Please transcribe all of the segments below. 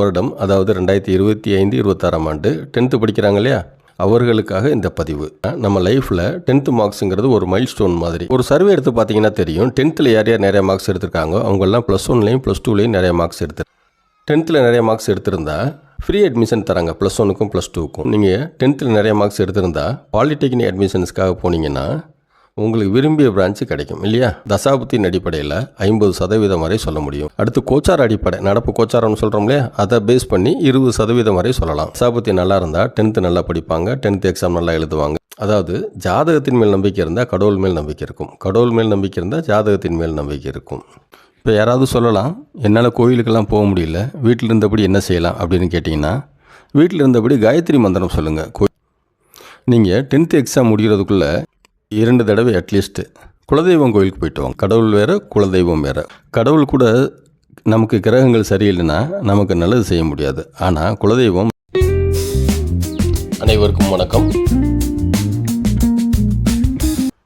வருடம் அதாவது ரெண்டாயிரத்தி இருபத்தி ஐந்து இருபத்தாறாம் ஆண்டு டென்த்து படிக்கிறாங்க இல்லையா? அவர்களுக்காக இந்த பதிவு. நம்ம லைஃப்பில் டென்த்து மார்க்ஸுங்கிறது ஒரு மைல் ஸ்டோன் மாதிரி. ஒரு சர்வே எடுத்து பார்த்தீங்கன்னா தெரியும். டென்த்தில் யார் யார் நிறைய மார்க்ஸ் எடுத்திருக்காங்க அவங்கெல்லாம் ப்ளஸ் ஒன்லேயும் ப்ளஸ் டூலேயும் நிறைய மார்க்ஸ் எடுத்து டென்த்தில் நிறைய மார்க்ஸ் எடுத்திருந்தா ஃப்ரீ அட்மிஷன் தராங்க. ப்ளஸ் ஒனுக்கும் ப்ளஸ் டூக்கும் நீங்கள் டென்த்தில் நிறைய மார்க்ஸ் எடுத்திருந்தா பாலிடெக்னிக் அட்மிஷன்ஸ்க்காக போனீங்கன்னா உங்களுக்கு விரும்பிய பிரான்ச்சு கிடைக்கும் இல்லையா? தசாபுத்தின் அடிப்படையில் ஐம்பது சதவீதம் வரை சொல்ல முடியும். அடுத்து கோச்சார் அடிப்படை நடப்பு கோச்சாரம்னு சொல்கிறோம் இல்லையா? அதை பேஸ் பண்ணி இருபது சதவீதம் வரை சொல்லலாம். தசாபுத்தி நல்லா இருந்தால் டென்த்து நல்லா படிப்பாங்க டென்த் எக்ஸாம் நல்லா எழுதுவாங்க. அதாவது ஜாதகத்தின் மேல் நம்பிக்கை இருந்தால் கடவுள் மேல் நம்பிக்கை இருக்கும். கடவுள் மேல் நம்பிக்கை இருந்தால் ஜாதகத்தின் மேல் நம்பிக்கை இருக்கும். இப்போ யாராவது சொல்லலாம் என்னால் கோயிலுக்கெல்லாம் போக முடியல வீட்டில் இருந்தபடி என்ன செய்யலாம்? அப்படின்னு கேட்டிங்கன்னா வீட்டில் இருந்தபடி காயத்ரி மந்திரம் சொல்லுங்கள் கோ நீங்கள் டென்த்து எக்ஸாம் முடிகிறதுக்குள்ளே இரண்டு தடவை அட்லீஸ்ட்டு குலதெய்வம் கோயிலுக்கு போயிட்டு வாங்க. கடவுள் வேறு குலதெய்வம் வேறு. கடவுள் கூட நமக்கு கிரகங்கள் சரியில்லைன்னா நமக்கு நல்லது செய்ய முடியாது. ஆனால் குலதெய்வம். அனைவருக்கும் வணக்கம்.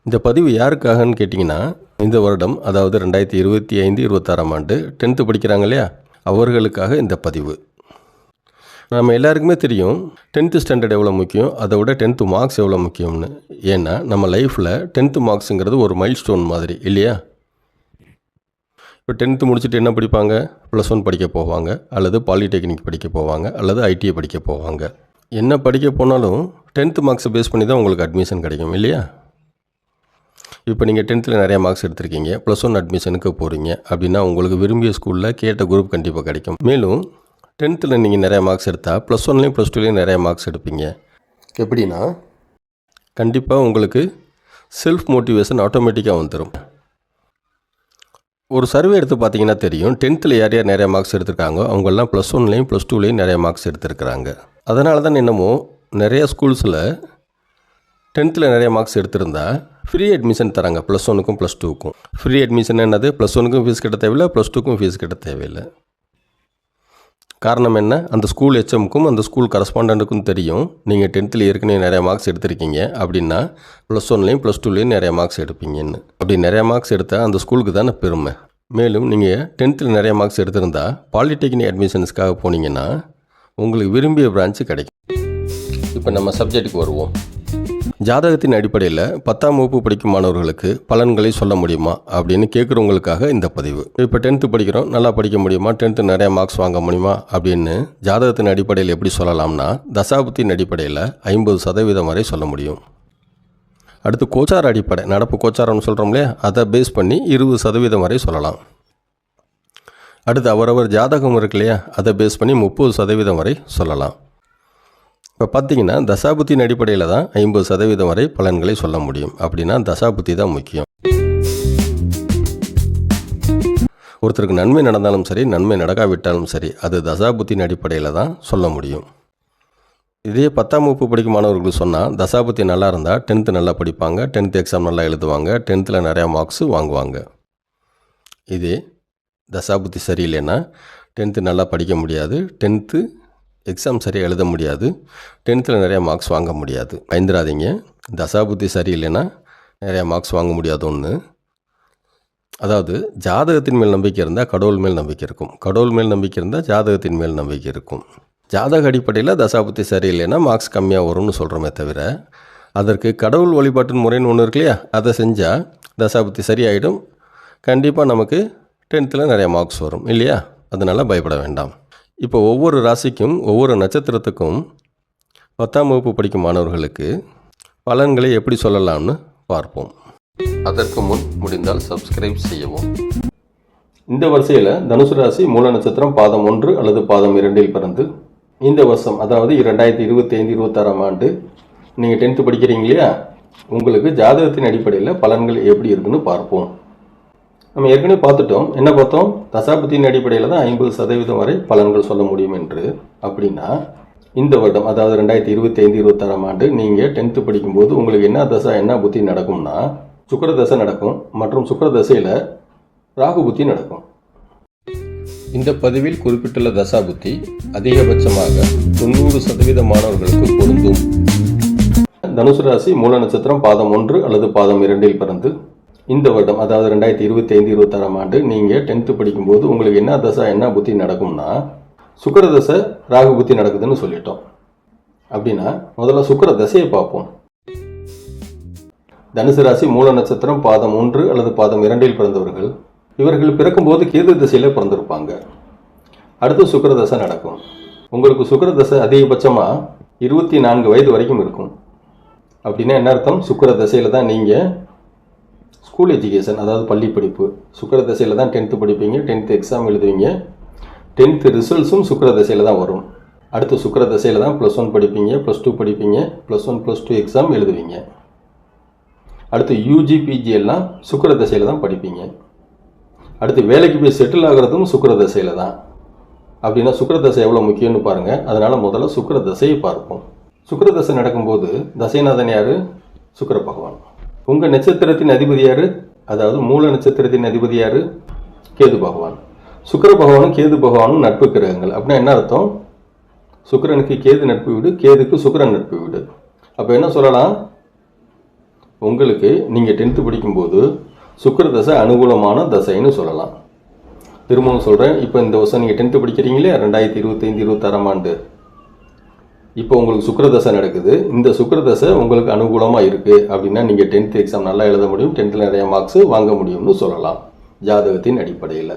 இந்த பதிவு யாருக்காகன்னு கேட்டிங்கன்னா இந்த வருடம் அதாவது ரெண்டாயிரத்தி இருபத்தி ஐந்து இருபத்தாறாம் ஆண்டு டென்த்து படிக்கிறாங்க இல்லையா? அவர்களுக்காக இந்த பதிவு. நம்ம எல்லாருக்குமே தெரியும் டென்த்து ஸ்டாண்டர்ட் எவ்வளோ முக்கியம் அதை விட டென்த்து மார்க்ஸ் எவ்வளோ முக்கியம்னு. ஏன்னா நம்ம லைஃப்பில் டென்த்து மார்க்ஸுங்கிறது ஒரு மைல் ஸ்டோன் மாதிரி இல்லையா? இப்போ டென்த்து முடிச்சுட்டு என்ன படிப்பாங்க? ப்ளஸ் ஒன் படிக்க போவாங்க அல்லது பாலிடெக்னிக் படிக்க போவாங்க அல்லது ஐடிஐ படிக்க போவாங்க. என்ன படிக்க போனாலும் டென்த்து மார்க்ஸை பேஸ் பண்ணி தான் உங்களுக்கு அட்மிஷன் கிடைக்கும் இல்லையா? இப்போ நீங்கள் டென்த்தில் நிறைய மார்க்ஸ் எடுத்திருக்கீங்க ப்ளஸ் ஒன் அட்மிஷனுக்கு போகிறீங்க அப்படின்னா உங்களுக்கு விரும்பிய ஸ்கூலில் கேட்ட குரூப் கண்டிப்பாக கிடைக்கும். மேலும் டென்த்தில் நீங்கள் நிறைய மார்க்ஸ் எடுத்தால் ப்ளஸ் ஒன்லேயும் ப்ளஸ் டூலேயும் நிறைய மார்க்ஸ் எடுப்பீங்க. எப்படின்னா? கண்டிப்பாக உங்களுக்கு செல்ஃப் மோட்டிவேஷன் ஆட்டோமேட்டிக்காக வந்துடும் ஒரு சர்வே எடுத்து பார்த்தீங்கன்னா தெரியும். டென்த்தில் யார் யார் நிறைய மார்க்ஸ் எடுத்திருக்காங்க அவங்கெல்லாம் ப்ளஸ் ஒன்லேயும் ப்ளஸ் டூலேயும் நிறைய மார்க்ஸ் எடுத்திருக்கிறாங்க. அதனால தான் என்னமோ நிறைய ஸ்கூல்ஸில் டென்த்தில் நிறைய மார்க்ஸ் எடுத்திருந்தா ஃப்ரீ அட்மிஷன் தராங்க. ப்ளஸ் ஒனுக்கும் ப்ளஸ் டூக்கும் ஃப்ரீ அட்மிஷன் என்னது? ப்ளஸ் ஒனுக்கும் ஃபீஸ் கட்ட தேவையில்லை ப்ளஸ் டூக்கும் ஃபீஸ் கட்ட தேவையில்லை. காரணம் என்ன? அந்த ஸ்கூல் ஹெச்எம்க்கும் அந்த ஸ்கூல் கரஸ்பாண்டண்ட்டுக்கும் தெரியும். நீங்கள் டென்த்தில் ஏற்கனவே நிறைய மார்க்ஸ் எடுத்திருக்கீங்க. அப்படின்னா ப்ளஸ் ஒன்லேயும் ப்ளஸ் டூலேயும் நிறைய மார்க்ஸ் எடுப்பீங்கன்னு. அப்படி நிறைய மார்க்ஸ் எடுத்தால் அந்த ஸ்கூலுக்கு தானே பெருமை. மேலும் நீங்கள் டென்த்தில் நிறைய மார்க்ஸ் எடுத்திருந்தா பாலிடெக்னிக் அட்மிஷன்ஸ்க்காக போனீங்கன்னா உங்களுக்கு விரும்பிய பிரான்ச்சு கிடைக்கும். இப்போ நம்ம சப்ஜெக்ட்டுக்கு வருவோம். ஜாதகத்தின் அடிப்படையில் பத்தாம் வகுப்பு படிக்கும் மாணவர்களுக்கு பலன்களை சொல்ல முடியுமா அப்படின்னு கேட்குறவங்களுக்காக இந்த பதிவு. இப்போ டென்த்து படிக்கிறோம் நல்லா படிக்க முடியுமா? டென்த்து நிறைய மார்க்ஸ் வாங்க முடியுமா? அப்படின்னு ஜாதகத்தின் அடிப்படையில் எப்படி சொல்லலாம்னா தசாபத்தின் அடிப்படையில் ஐம்பது சதவீதம் வரை சொல்ல முடியும். அடுத்து கோச்சார அடிப்படை நடப்பு கோச்சாரம்னு சொல்கிறோம் இல்லையா? அதை பேஸ் பண்ணி இருபது சதவீதம் வரை சொல்லலாம். அடுத்து அவரவர் ஜாதகம் இருக்கு இல்லையா? அதை பேஸ் பண்ணி முப்பது சதவீதம் வரை சொல்லலாம். இப்போ பார்த்தீங்கன்னா தசாபுத்தியின் அடிப்படையில் தான் ஐம்பது சதவீதம் வரை பலன்களை சொல்ல முடியும். அப்படின்னா தசாபுத்தி தான் முக்கியம். ஒருத்தருக்கு நன்மை நடந்தாலும் சரி நன்மை நடக்காவிட்டாலும் சரி அது தசாபுத்தியின் அடிப்படையில் தான் சொல்ல முடியும். இதே பத்தாம் வகுப்பு படிக்கும் மாணவர்களுக்கு சொன்னால் தசாபுத்தி நல்லா இருந்தால் டென்த்து நல்லா படிப்பாங்க டென்த்து எக்ஸாம் நல்லா எழுதுவாங்க டென்த்தில் நிறையா மார்க்ஸு வாங்குவாங்க. இதே தசாபுத்தி சரியில்லைன்னா டென்த்து நல்லா படிக்க முடியாது டென்த்து எக்ஸாம் சரியாக எழுத முடியாது. டென்த்தில் நிறையா மார்க்ஸ் வாங்க முடியாது. பயந்துடாதீங்க தசாபுத்தி சரியில்லைன்னா நிறையா மார்க்ஸ் வாங்க முடியாது ஒன்று அதாவது ஜாதகத்தின் மேல் நம்பிக்கை இருந்தால் கடவுள் மேல் நம்பிக்கை இருக்கும். கடவுள் மேல் நம்பிக்கை இருந்தால் ஜாதகத்தின் மேல் நம்பிக்கை இருக்கும். ஜாதக அடிப்படையில் தசாபுத்தி சரியில்லைன்னா மார்க்ஸ் கம்மியாக வரும்னு சொல்கிறோமே தவிர அதற்கு கடவுள் வழிபாட்டின் முறைன்னு ஒன்று இருக்கு இல்லையா? அதை செஞ்சால் தசாபுத்தி சரியாயிடும். கண்டிப்பாக நமக்கு டென்த்தில் நிறைய மார்க்ஸ் வரும் இல்லையா? அதனால் பயப்பட வேண்டாம். இப்போ ஒவ்வொரு ராசிக்கும் ஒவ்வொரு நட்சத்திரத்துக்கும் பத்தாம் வகுப்பு படிக்கும் மாணவர்களுக்கு பலன்களை எப்படி சொல்லலாம்னு பார்ப்போம். அதற்கு முன் முடிந்தால் சப்ஸ்கிரைப் செய்யவும். இந்த வரிசையில் தனுசு ராசி மூல நட்சத்திரம் பாதம் ஒன்று அல்லது பாதம் இரண்டில் பிறந்து இந்த வருஷம் அதாவது இரண்டாயிரத்தி இருபத்தி ஐந்து இருபத்தாறாம் ஆண்டு நீங்கள் டென்த்து படிக்கிறீங்க இல்லையா? உங்களுக்கு ஜாதகத்தின் அடிப்படையில் பலன்கள் எப்படி இருக்குன்னு பார்ப்போம். நம்ம ஏற்கனவே பார்த்துட்டோம். என்ன பார்த்தோம்? தசாபத்தின் அடிப்படையில் தான் ஐம்பது சதவீதம் வரை பலன்கள் சொல்ல முடியும் என்று. அப்படின்னா இந்த வருடம் அதாவது ரெண்டாயிரத்தி இருபத்தி ஐந்து இருபத்தாறாம் ஆண்டு நீங்கள் டென்த்து படிக்கும்போது உங்களுக்கு என்ன தசை என்ன புத்தி நடக்கும்னா சுக்கர தசை நடக்கும். மற்றும் சுக்கர தசையில் ராகு புத்தி நடக்கும். இந்த பதிவில் குறிப்பிட்டுள்ள தசா புத்தி அதிகபட்சமாக தொண்ணூறு சதவீத மாணவர்களுக்கு பொருந்தும். தனுசு ராசி மூல நட்சத்திரம் பாதம் ஒன்று அல்லது பாதம் இரண்டில் பிறந்து இந்த வருடம் அதாவது ரெண்டாயிரத்தி இருபத்தி ஐந்து இருபத்தாறாம் ஆண்டு நீங்கள் டென்த்து படிக்கும்போது உங்களுக்கு என்ன தசை என்ன புத்தி நடக்கும்னா சுக்கர தசை ராகு புத்தி நடக்குதுன்னு சொல்லிட்டோம். அப்படின்னா முதல்ல சுக்கர தசையை பார்ப்போம். தனுசு ராசி மூல நட்சத்திரம் பாதம் ஒன்று அல்லது பாதம் இரண்டில் பிறந்தவர்கள். இவர்கள் பிறக்கும்போது கேது திசையில் பிறந்திருப்பாங்க. அடுத்து சுக்கர தசை நடக்கும். உங்களுக்கு சுக்கர தசை அதிகபட்சமாக இருபத்தி நான்கு வயது வரைக்கும் இருக்கும். அப்படின்னா என்ன அர்த்தம்? சுக்கிர தசையில் தான் நீங்கள் ஸ்கூல் எஜுகேஷன் அதாவது பள்ளி படிப்பு சுக்கிர தசையில் தான் டென்த்து படிப்பீங்க டென்த்து எக்ஸாம் எழுதுவீங்க. டென்த்து ரிசல்ட்ஸும் சுக்கர தசையில் தான் வரும். அடுத்து சுக்கிர தசையில் தான் ப்ளஸ் ஒன் படிப்பீங்க ப்ளஸ் டூ படிப்பீங்க plus one plus two exam எழுதுவீங்க. அடுத்து யூஜி பிஜி எல்லாம் சுக்கிர தசையில் தான் படிப்பீங்க. அடுத்து வேலைக்கு போய் செட்டில் ஆகிறதும் சுக்கிர தசையில் தான். அப்படின்னா சுக்கர தசை எவ்வளோ முக்கியம்னு பாருங்கள் அதனால் முதல்ல சுக்கர தசையை பார்ப்போம். சுக்கர தசை நடக்கும்போது தசைநாதன் யார்? சுக்கிர பகவான் உங்கள் நட்சத்திரத்தின் அதிபதி யார்? அதாவது மூல நட்சத்திரத்தின் அதிபதி யார்? கேது பகவான். சுக்கர பகவானும் கேது பகவானும் நட்பு கிரகங்கள். அப்படின்னா என்ன அர்த்தம்? சுக்கரனுக்கு கேது நட்பு வீடு கேதுக்கு சுக்கரன் நட்பு வீடு. அப்போ என்ன சொல்லலாம்? உங்களுக்கு நீங்கள் டென்த்து படிக்கும்போது சுக்கர தசை அனுகூலமான தசைன்னு சொல்லலாம். திரும்பவும் சொல்கிறேன் இப்போ இந்த வருஷம் நீங்கள் டென்த்து படிக்கிறீங்களே ரெண்டாயிரத்தி இருபத்தைந்து இருபத்தாறாம் ஆண்டு. இப்போ உங்களுக்கு சுக்கரதசை நடக்குது. இந்த சுக்கரதசை உங்களுக்கு அனுகூலமாக இருக்குது அப்படின்னா நீங்கள் டென்த்து எக்ஸாம் நல்லா எழுத முடியும். டென்த்தில் நிறைய மார்க்ஸ் வாங்க முடியும்னு சொல்லலாம். ஜாதகத்தின் அடிப்படையில்.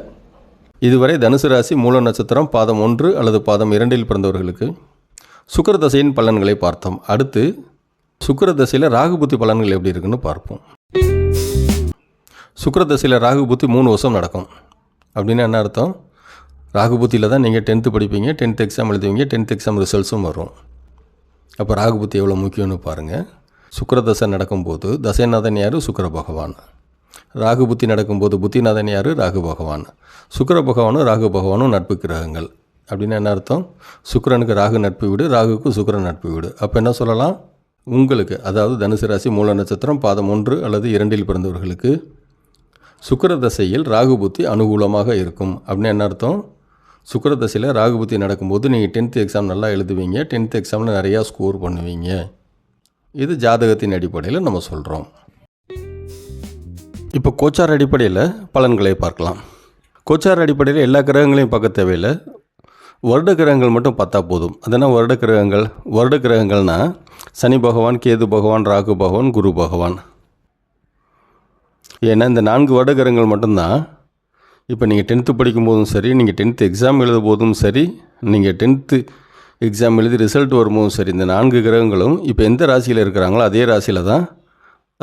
இதுவரை தனுசு ராசி மூல நட்சத்திரம் பாதம் ஒன்று அல்லது பாதம் இரண்டில் பிறந்தவர்களுக்கு சுக்கரதசையின் பலன்களை பார்த்தோம். அடுத்து சுக்கரதசையில் தசையில் ராகு புத்தி பலன்கள் எப்படி இருக்குன்னு பார்ப்போம். சுக்கரதசையில் தசையில் ராகு புத்தி மூணு வருஷம் நடக்கும். அப்படின்னா என்ன அர்த்தம்? ராகுபுத்தியில் தான் நீங்கள் டென்த்து படிப்பீங்க டென்த் எக்ஸாம் எழுதுவீங்க டென்த் எக்ஸாம் ரிசல்ட்ஸும் வரும். அப்போ ராகுபுத்தி எவ்வளோ முக்கியம்னு பாருங்கள் சுக்கிர தசை நடக்கும்போது தசைநாதன் யார்? சுக்கிர பகவான். ராகு புத்தி நடக்கும்போது புத்திநாதன் யார்? ராகு பகவான். சுக்கர பகவானும் ராகு பகவானும் நட்பு கிரகங்கள். அப்படின்னா என்ன அர்த்தம்? சுக்கரனுக்கு ராகு நட்பு வீடு ராகுக்கு சுக்கரன் நட்பு வீடு. அப்போ என்ன சொல்லலாம்? உங்களுக்கு அதாவது தனுசு ராசி மூல நட்சத்திரம் பாதம் ஒன்று அல்லது இரண்டில் பிறந்தவர்களுக்கு சுக்கர தசையில் ராகு புத்தி அனுகூலமாக இருக்கும். அப்படின்னு என்ன அர்த்தம்? சுக்கிர தசையில் ராகு நடக்கும்போது நீங்கள் டென்த்து எக்ஸாம் நல்லா எழுதுவீங்க. டென்த் எக்ஸாமில் நிறையா ஸ்கோர் பண்ணுவீங்க. இது ஜாதகத்தின் அடிப்படையில் நம்ம சொல்கிறோம் இப்போ கோச்சார் அடிப்படையில் பலன்களை பார்க்கலாம். கோச்சார் அடிப்படையில் எல்லா கிரகங்களையும் பார்க்க தேவையில்லை. வருட கிரகங்கள் மட்டும் பார்த்தா போதும். அதனால் வருட கிரகங்கள்? வருட கிரகங்கள்னால் சனி பகவான் கேது பகவான் ராகு பகவான் குரு பகவான். ஏன்னா இந்த நான்கு வருட கிரகங்கள் மட்டும்தான் இப்போ நீங்கள் டென்த்து படிக்கும்போதும் சரி நீங்கள் டென்த்து எக்ஸாம் எழுத போதும் சரி நீங்கள் டென்த்து எக்ஸாம் எழுதி ரிசல்ட் வரும்போதும் சரி இந்த நான்கு கிரகங்களும் இப்போ எந்த ராசியில் இருக்கிறாங்களோ அதே ராசியில் தான்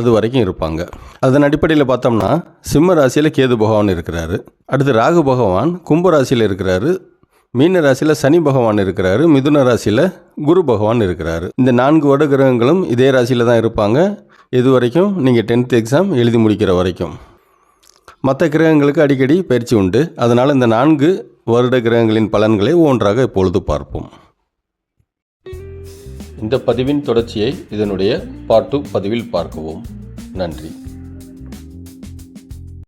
அது வரைக்கும் இருப்பாங்க. அதன் அடிப்படையில் பார்த்தோம்னா சிம்ம ராசியில் கேது பகவான் இருக்கிறாரு. அடுத்து ராகு பகவான் கும்ப ராசியில் இருக்கிறாரு. மீன ராசியில் சனி பகவான் இருக்கிறாரு. மிதுன ராசியில் குரு பகவான் இருக்கிறாரு. இந்த நான்கு வட கிரகங்களும் இதே ராசியில் தான் இருப்பாங்க. இது வரைக்கும்? நீங்கள் டென்த் எக்ஸாம் எழுதி முடிக்கிற வரைக்கும். மற்ற கிரகங்களுக்கு அடிக்கடி பயிற்சி உண்டு. அதனால் இந்த நான்கு வருட கிரகங்களின் பலன்களை ஒன்றாக இப்பொழுது பார்ப்போம். இந்த பதிவின் தொடர்ச்சியை இதனுடைய பாட்டு பதிவில் பார்க்கவும். நன்றி.